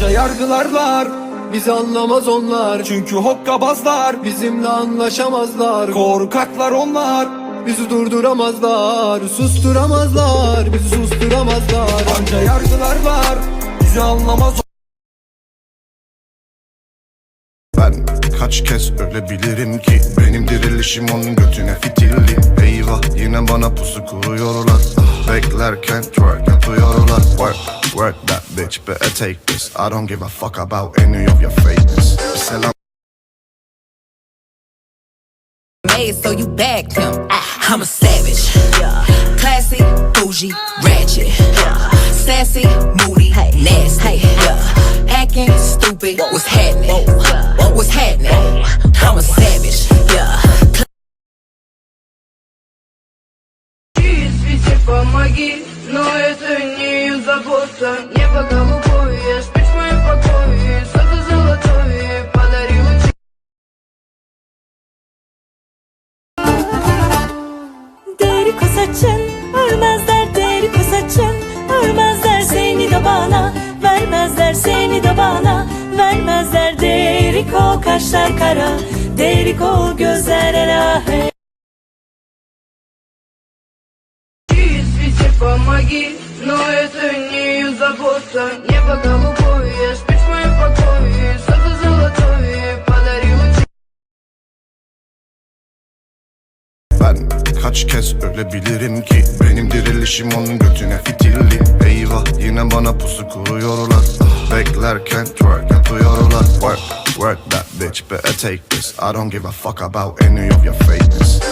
yargılarlar Bizi anlamaz onlar. Çünkü hokkabazlar Bizimle anlaşamazlar. Korkaklar onlar. Bizi durduramazlar. Susturamazlar. Bizi susturamazlar. Anca yargılarlar Bizi anlamaz Ben kaç kez ölebilirim ki? Benim dirilişim onun götüne fitilli. Eyvah yine bana pusu kuruyorlar. Ah, Beklerken twerk yapıyorlar Work, work that bitch better take this I don't give a fuck about any of your fakeness Bir selam made, so you bagged him. I'm a savage. Classy, bougie, ratchet. Sassy, moody, nasty. Acting stupid. What's happening? What's happening? I'm a savage. Yeah. Свете помоги, но это не ее забота Не по голубой, спишь в моем покое Что-то золотое подарила тебе Deriko saçın örmezler Deriko saçın örmezler Seni de bana vermezler Seni de bana vermezler Deriko kaşlar kara Deriko gözler elahe Свете помоги, но это не ее забота Небо голубое, спишь в моем покое Что-то золотое подарила тебе Ben kaç kez ölebilirim ki Benim dirilişim onun götüne fitilli Eyvah yine bana pusu kuruyorlar Ah, Beklerken twerk yapıyorlar Work, work that bitch better take this I don't give a fuck about any of your fakeness